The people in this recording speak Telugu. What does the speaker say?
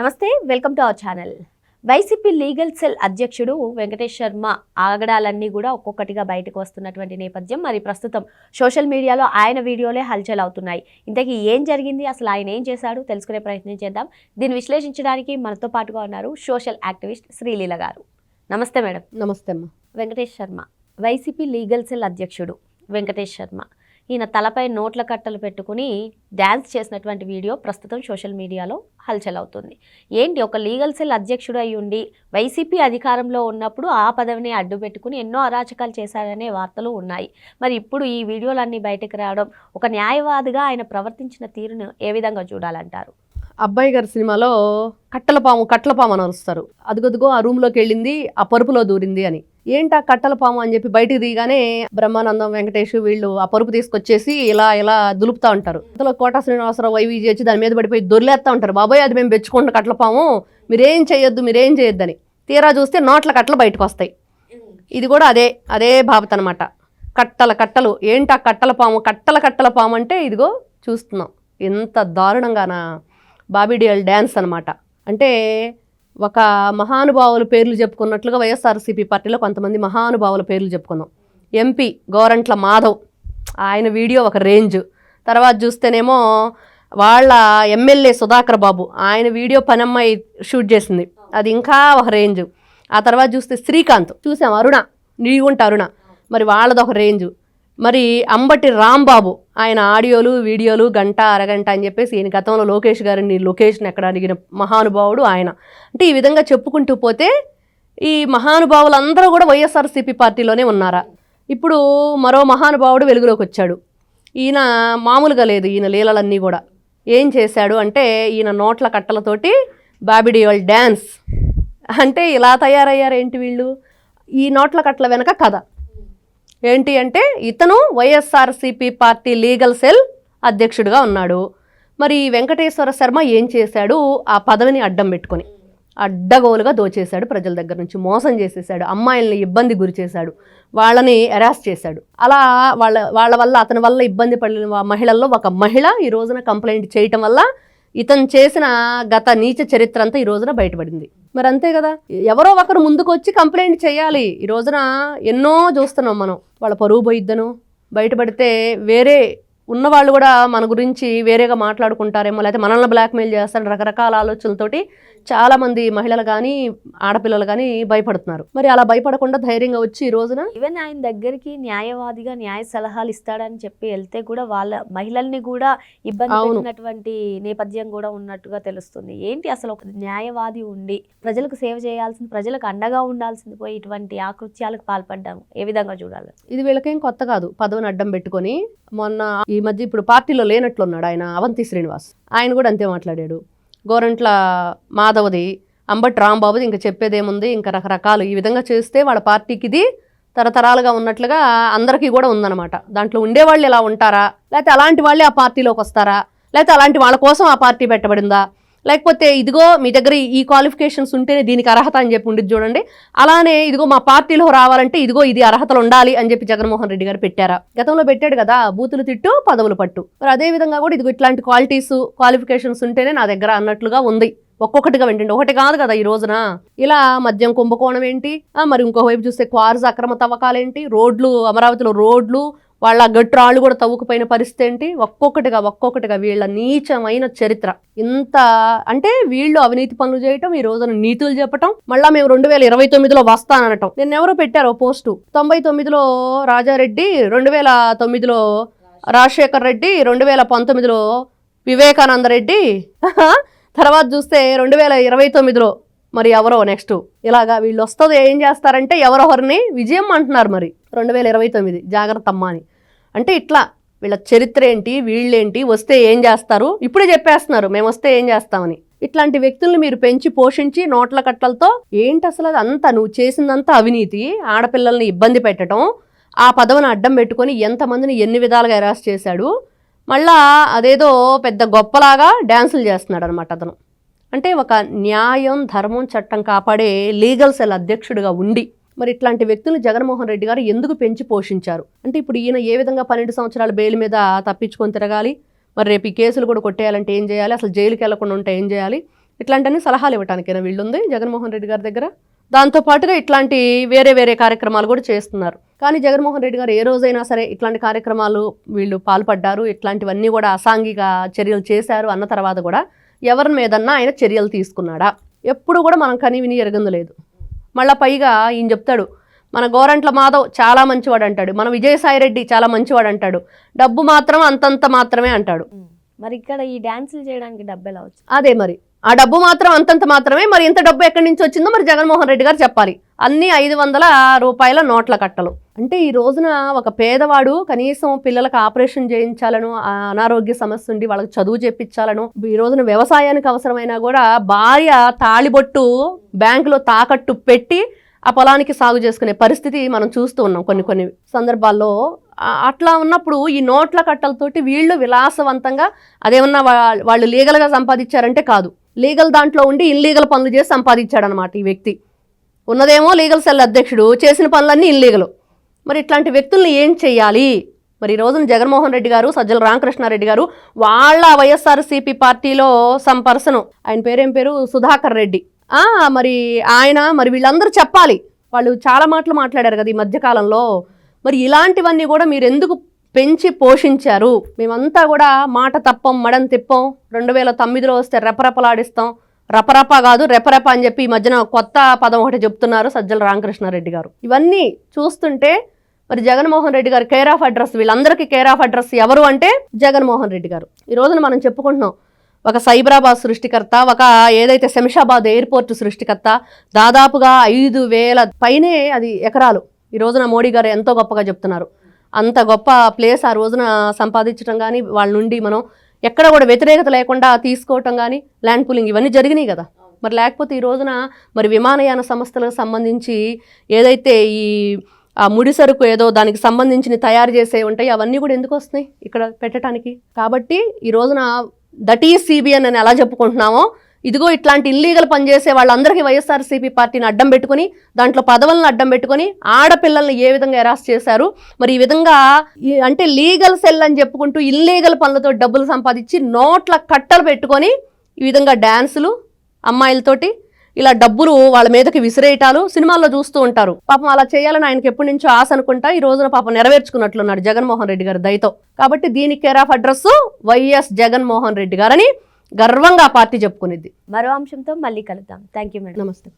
నమస్తే welcome to our channel. YCP legal cell అధ్యక్షుడు వెంకటేష్ శర్మ ఆగడాలన్నీ కూడా ఒక్కొక్కటిగా బయటకు వస్తున్నటువంటి నేపథ్యం. మరి ప్రస్తుతం సోషల్ మీడియాలో ఆయన వీడియోలే హల్చల్ అవుతున్నాయి ఇంతకీ ఏం జరిగింది? అసలు ఆయన ఏం చేశాడు? తెలుసుకునే ప్రయత్నం చేద్దాం. దీన్ని విశ్లేషించడానికి మనతో పాటుగా ఉన్నారు సోషల్ యాక్టివిస్ట్ శ్రీలీల గారు. నమస్తే మేడం. నమస్తే అమ్మ. Venkatesh Sharma YCP legal cell అధ్యక్షుడు వెంకటేష్ శర్మ. ఈయన తలపై నోట్ల కట్టలు పెట్టుకుని డ్యాన్స్ చేసినటువంటి వీడియో ప్రస్తుతం సోషల్ మీడియాలో హల్చల్ అవుతుంది ఏంటి? ఒక లీగల్ సెల్ అధ్యక్షుడు అయి ఉండి వైసీపీ అధికారంలో ఉన్నప్పుడు ఆ పదవిని అడ్డు పెట్టుకుని ఎన్నో అరాచకాలు చేశారనే వార్తలు ఉన్నాయి. మరి ఇప్పుడు ఈ వీడియోలన్నీ బయటకు రావడం ఒక న్యాయవాదిగా ఆయన ప్రవర్తించిన తీరును ఏ విధంగా చూడాలంటారు? అబ్బాయి గారి సినిమాలో కట్టల పాము కట్టల పాము అని అరుస్తారు. అదుగదుగో ఆ రూమ్లోకి వెళ్ళింది ఆ పరుపులో దూరింది అని. ఏంటా కట్టల పాము అని చెప్పి బయటికి దిగానే బ్రహ్మానందం వెంకటేష్ వీళ్ళు ఆ పరుపు తీసుకొచ్చేసి ఇలా ఇలా దులుపుతా ఉంటారు. అందులో కోట శ్రీనివాసరావు వైవీజీ వచ్చి దాని మీద పడిపోయి దొర్లేస్తా ఉంటారు. బాబాయ్ అది మేము పెంచుకుంటున్న కట్టల పాము మీరేం చేయొద్దు మీరేం చేయొద్దని. తీరా చూస్తే నోట్ల కట్టలు బయటకు వస్తాయి. ఇది కూడా అదే అదే భావత అనమాట కట్టల కట్టలు. ఏంటి ఆ కట్టల పాము? కట్టల కట్టల పాము అంటే ఇదిగో చూస్తున్నాం. ఎంత దారుణంగానా బాబీడియల్ డ్యాన్స్ అనమాట అంటే ఒక మహానుభావుల పేర్లు చెప్పుకున్నట్లుగా వైఎస్ఆర్సీపీ పార్టీలో కొంతమంది మహానుభావుల పేర్లు చెప్పుకుందాం ఎంపీ గోరంట్ల మాధవ్ ఆయన వీడియో ఒక రేంజ్. తర్వాత చూస్తేనేమో వాళ్ళ ఎమ్మెల్యే సుధాకర్ బాబు ఆయన వీడియో పనమ్మాయి షూట్ చేసింది. అది ఇంకా ఒక రేంజ్. ఆ తర్వాత చూస్తే శ్రీకాంత్ చూసాం అరుణ నీగుంట అరుణ. మరి వాళ్ళది ఒక రేంజ్. మరి అంబటి రాంబాబు ఆయన ఆడియోలు వీడియోలు గంట అరగంట అని చెప్పేసి ఈయన గతంలో లోకేష్ గారిని లొకేషన్ ఎక్కడ అడిగిన మహానుభావుడు ఆయన. అంటే ఈ విధంగా చెప్పుకుంటూ పోతే ఈ మహానుభావులందరూ కూడా వైఎస్ఆర్సీపీ పార్టీలోనే ఉన్నారా? ఇప్పుడు మరో మహానుభావుడు వెలుగులోకి వచ్చాడు. ఈయన మామూలుగా లేదు ఈయన లీలలన్నీ కూడా. ఏం చేశాడు అంటే ఈయన నోట్ల కట్టలతోటి బాబిడియోల్ డ్యాన్స్ అంటే ఇలా తయారయ్యారు ఏంటి వీళ్ళు? ఈ నోట్ల కట్టల వెనక కథ. ఏంటి అంటే ఇతను వైఎస్ఆర్సీపీ పార్టీ లీగల్ సెల్ అధ్యక్షుడిగా ఉన్నాడు. మరి వెంకటేశ్వర శర్మ ఏం చేశాడు? ఆ పదవిని అడ్డం పెట్టుకొని అడ్డగోలుగా దోచేశాడు ప్రజల దగ్గర నుంచి మోసం చేసేసాడు అమ్మాయిల్ని ఇబ్బంది గురి చేశాడు వాళ్ళని అరెస్ట్ చేశాడు. అలా వాళ్ళ వాళ్ళ వల్ల అతని వల్ల ఇబ్బంది పడిన మహిళల్లో ఒక మహిళ ఈ రోజున కంప్లైంట్ చేయటం వల్ల ఇతను చేసిన గత నీచ చరిత్ర అంతా ఈ రోజున బయటపడింది. మరి అంతే కదా. ఎవరో ఒకరు ముందుకు వచ్చి కంప్లైంట్ చేయాలి. ఈ రోజున ఎన్నో చూస్తున్నాం మనం. వాళ్ళ పరువు పోయిద్దను. బయటపడితే వేరే ఉన్నవాళ్ళు కూడా మన గురించి వేరేగా మాట్లాడుకుంటారేమో లేకపోతే మనల్ని బ్లాక్మెయిల్ చేస్తారు రకరకాల ఆలోచనలతోటి చాలామంది మహిళలు కానీ ఆడపిల్లలు కానీ భయపడుతున్నారు. మరి అలా భయపడకుండా ధైర్యంగా వచ్చి ఈ రోజున? ఈవెన్ ఆయన దగ్గరికి న్యాయవాదిగా న్యాయ సలహాలు ఇస్తాడని చెప్పి వెళ్తే కూడా వాళ్ళ మహిళల్ని కూడా ఇబ్బంది అవును. పెట్టినటువంటి నేపథ్యం కూడా ఉన్నట్టుగా తెలుస్తుంది. ఏంటి అసలు ఒక న్యాయవాది ఉండి ప్రజలకు సేవ చేయాల్సింది ప్రజలకు అండగా ఉండాల్సింది పోయి ఇటువంటి ఆకృత్యాలకు పాల్పడ్డాము? ఏ విధంగా చూడాలి? ఇది వీళ్ళకేం కొత్త కాదు. పదవిని అడ్డం పెట్టుకొని మొన్న ఈ మధ్య ఇప్పుడు పార్టీలో లేనట్లున్నాడు ఆయన అవంతి శ్రీనివాస్. ఆయన కూడా అంతే మాట్లాడాడు. గోరంట్ల మాధవది అంబటి రాంబాబుది ఇంకా చెప్పేదేముంది? ఇంకా రకరకాలు ఈ విధంగా చేస్తే వాళ్ళ పార్టీకి ఇది తరతరాలుగా ఉన్నట్లుగా అందరికీ కూడా ఉందన్నమాట. దాంట్లో ఉండేవాళ్ళు ఎలా ఉంటారా? లేకపోతే అలాంటి వాళ్ళే ఆ పార్టీలోకి వస్తారా? లేకపోతే అలాంటి వాళ్ళ కోసం ఆ పార్టీ పెట్టబడిందా? లేకపోతే ఇదిగో మీ దగ్గర ఈ క్వాలిఫికేషన్స్ ఉంటేనే దీనికి అర్హత అని చెప్పి ఉండేది చూడండి. అలానే ఇదిగో మా పార్టీలో రావాలంటే ఇదిగో ఇది అర్హతలు ఉండాలి అని చెప్పి జగన్మోహన్ రెడ్డి గారు పెట్టారా? గతంలో పెట్టాడు కదా బూతులు తిట్టు పదవులు పట్టు. మరి అదే విధంగా కూడా ఇదిగో ఇట్లాంటి క్వాలిటీస్ క్వాలిఫికేషన్స్ ఉంటేనే నా దగ్గర అన్నట్లుగా ఉంది. ఒక్కొక్కటిగా వింటండి. ఒకటి కాదు కదా ఈ రోజున. ఇలా మద్యం కుంభకోణం ఏంటి? మరి ఇంకో వైపు చూస్తే క్వార్జ్ అక్రమ తవ్వకాలేంటి రోడ్లు అమరావతిలో రోడ్లు వాళ్ళ గట్రాళ్ళు కూడా తవ్వుకుపోయిన పరిస్థితి ఏంటి? ఒక్కొక్కటిగా ఒక్కొక్కటిగా వీళ్ళ నీచమైన చరిత్ర. ఇంత అంటే వీళ్ళు అవినీతి పనులు చేయటం ఈ రోజున నీతులు చెప్పటం మళ్ళా మేము రెండు వేల ఇరవై తొమ్మిదిలో వస్తానటం నేను ఎవరో పెట్టారో పోస్టు. తొంభై తొమ్మిదిలో రాజారెడ్డి రెండు వేల తొమ్మిదిలో రాజశేఖర్ రెడ్డి రెండు వేల పంతొమ్మిదిలో వివేకానంద రెడ్డి తర్వాత చూస్తే రెండు వేల ఇరవై తొమ్మిదిలో మరి ఎవరో నెక్స్ట్. ఇలాగా వీళ్ళు వస్తుంది ఏం చేస్తారంటే ఎవరొకరిని విజయం అంటున్నారు మరి. రెండు వేల ఇరవై తొమ్మిది. జాగ్రత్త అమ్మా అని. అంటే ఇట్లా వీళ్ళ చరిత్ర ఏంటి వీళ్ళేంటి వస్తే ఏం చేస్తారు? ఇప్పుడే చెప్పేస్తున్నారు మేము వస్తే ఏం చేస్తామని. ఇట్లాంటి వ్యక్తుల్ని మీరు పెంచి పోషించి నోట్ల కట్టలతో ఏంటి అసలు అది అంతా? నువ్వు చేసిందంతా అవినీతి ఆడపిల్లల్ని ఇబ్బంది పెట్టడం ఆ పదవిని అడ్డం పెట్టుకొని ఎంతమందిని ఎన్ని విధాలుగా అరెస్ట్ చేశాడు? మళ్ళా అదేదో పెద్ద గొప్పలాగా డ్యాన్సులు చేస్తున్నాడు అనమాట అతను. అంటే ఒక న్యాయం ధర్మం చట్టం కాపాడే లీగల్ సెల్ అధ్యక్షుడిగా ఉండి మరి ఇట్లాంటి వ్యక్తులు జగన్మోహన్ రెడ్డి గారు ఎందుకు పెంచి పోషించారు? అంటే ఇప్పుడు ఈయన ఏ విధంగా పన్నెండు సంవత్సరాల బెయిల్ మీద తప్పించుకొని తిరగాలి? మరి రేపు ఈ కేసులు కూడా కొట్టేయాలంటే ఏం చేయాలి? అసలు జైలుకి వెళ్ళకుండా ఉంటే ఏం చేయాలి? ఇట్లాంటివన్నీ సలహాలు ఇవ్వటానికైనా వీళ్ళుంది జగన్మోహన్ రెడ్డి గారి దగ్గర? దాంతో పాటుగా ఇట్లాంటి వేరే వేరే కార్యక్రమాలు కూడా చేస్తున్నారు. కానీ జగన్మోహన్ రెడ్డి గారు ఏ రోజైనా సరే ఇట్లాంటి కార్యక్రమాలు వీళ్ళు పాల్పడ్డారు ఇట్లాంటివన్నీ కూడా అసాంఘిక చర్యలు చేశారు అన్న తర్వాత కూడా ఎవరి మీదన్నా ఆయన చర్యలు తీసుకున్నాడా? ఎప్పుడు కూడా మనం కని విని ఎరగందలేదు మళ్ళా పైగా ఈయన చెప్తాడు మన గోరంట్ల మాధవ్ చాలా మంచివాడు అంటాడు మన విజయసాయి రెడ్డి చాలా మంచివాడు అంటాడు డబ్బు మాత్రం అంతంత మాత్రమే అంటాడు. మరి ఇక్కడ ఈ డాన్సులు చేయడానికి డబ్బు ఎలా వచ్చింది? అదే మరి ఆ డబ్బు మాత్రం అంతంత మాత్రమే మరి ఇంత డబ్బు ఎక్కడి నుంచి వచ్చిందో మరి జగన్మోహన్ రెడ్డి గారు చెప్పాలి. అన్ని ఐదు వందల రూపాయల నోట్ల కట్టలు. అంటే ఈ రోజున ఒక పేదవాడు కనీసం పిల్లలకు ఆపరేషన్ చేయించాలను అనారోగ్య సమస్య ఉండి వాళ్ళకి చదువు చెప్పించాలను ఈ రోజున వ్యవసాయానికి అవసరమైనా కూడా భార్య తాళిబొట్టు బ్యాంకులో తాకట్టు పెట్టి ఆ పొలానికి సాగు చేసుకునే పరిస్థితి మనం చూస్తూ ఉన్నాం కొన్ని కొన్ని సందర్భాల్లో. అట్లా ఉన్నప్పుడు ఈ నోట్ల కట్టలతోటి వీళ్ళు విలాసవంతంగా అదేమన్నా వాళ్ళు లీగల్గా సంపాదించారంటే కాదు. లీగల్ దాంట్లో ఉండి ఇన్లీగల్ పనులు చేసి సంపాదించాడనమాట ఈ వ్యక్తి. ఉన్నదేమో లీగల్ సెల్ అధ్యక్షుడు చేసిన పనులన్నీ ఇల్లీగలు. మరి ఇట్లాంటి వ్యక్తుల్ని ఏం చెయ్యాలి? మరి ఈ రోజున జగన్మోహన్ రెడ్డి గారు సజ్జల రామకృష్ణారెడ్డి గారు వాళ్ళ వైఎస్ఆర్సీపీ పార్టీలో సమ్ పర్సన్. ఆయన పేరేం పేరు? సుధాకర్ రెడ్డి. మరి ఆయన మరి వీళ్ళందరూ చెప్పాలి. వాళ్ళు చాలా మాటలు మాట్లాడారు కదా ఈ మధ్యకాలంలో. మరి ఇలాంటివన్నీ కూడా మీరు ఎందుకు పెంచి పోషించారు? మేమంతా కూడా మాట తప్పం మడం తిప్పం. రెండు వేల తొమ్మిదిలో వస్తే రెపరెపలాడిస్తాం. రపరప కాదు రెపరెప అని చెప్పి ఈ మధ్యన కొత్త పదం ఒకటి చెప్తున్నారు సజ్జల రామకృష్ణారెడ్డి గారు. ఇవన్నీ చూస్తుంటే మరి జగన్మోహన్ రెడ్డి గారు కేర్ ఆఫ్ అడ్రస్ వీళ్ళందరికీ కేర్ ఆఫ్ అడ్రస్ ఎవరు అంటే జగన్మోహన్ రెడ్డి గారు. ఈ రోజున మనం చెప్పుకుంటున్నాం ఒక సైబరాబాద్ సృష్టికర్త ఒక ఏదైతే శంషాబాద్ ఎయిర్పోర్ట్ సృష్టికర్త దాదాపుగా ఐదు వేల పైనే అది ఎకరాలు. ఈ రోజున మోడీ గారు ఎంతో గొప్పగా చెప్తున్నారు. అంత గొప్ప ప్లేస్ ఆ రోజున సంపాదించడం కానీ వాళ్ళ నుండి మనం ఎక్కడ కూడా వ్యతిరేకత లేకుండా తీసుకోవటం కానీ ల్యాండ్ పూలింగ్ ఇవన్నీ జరిగినాయి కదా. మరి లేకపోతే ఈ రోజున మరి విమానయాన సంస్థలకు సంబంధించి ఏదైతే ఈ ఆ ముడి సరుకు ఏదో దానికి సంబంధించిన తయారు చేసే ఉంటాయి అవన్నీ కూడా ఎందుకు వస్తున్నాయి ఇక్కడ పెట్టడానికి కాబట్టి ఈ రోజున దట్ ఈ సిబిఎన్ అని ఎలా చెప్పుకుంటున్నామో ఇదిగో ఇట్లాంటి ఇల్లీగల్ పనిచేసే వాళ్ళందరికీ వైఎస్ఆర్సీపీ పార్టీని అడ్డం పెట్టుకుని దాంట్లో పదవులను అడ్డం పెట్టుకుని ఆడపిల్లల్ని ఏ విధంగా ఎరాస్ చేశారు? మరి ఈ విధంగా ఈ అంటే లీగల్ సెల్ అని చెప్పుకుంటూ ఇల్లీగల్ పనులతో డబ్బులు సంపాదించి నోట్ల కట్టలు పెట్టుకొని ఈ విధంగా డ్యాన్సులు అమ్మాయిలతోటి ఇలా డబ్బులు వాళ్ళ మీదకి విసిరేయటాలు సినిమాల్లో చూస్తూ ఉంటారు. పాపం అలా చేయాలని ఆయనకి ఎప్పటి నుంచో ఆశ అనుకుంటా ఈ రోజున పాపం నెరవేర్చుకున్నట్లున్నాడు జగన్మోహన్ రెడ్డి గారు దయతో. కాబట్టి దీనికి care of address YS Jaganmohan Reddy గారని గర్వంగా ఆ పార్టీ చెప్పుకునేది మరో అంశంతో మళ్ళీ కలుద్దాం. థ్యాంక్ యూ మేడం నమస్తే.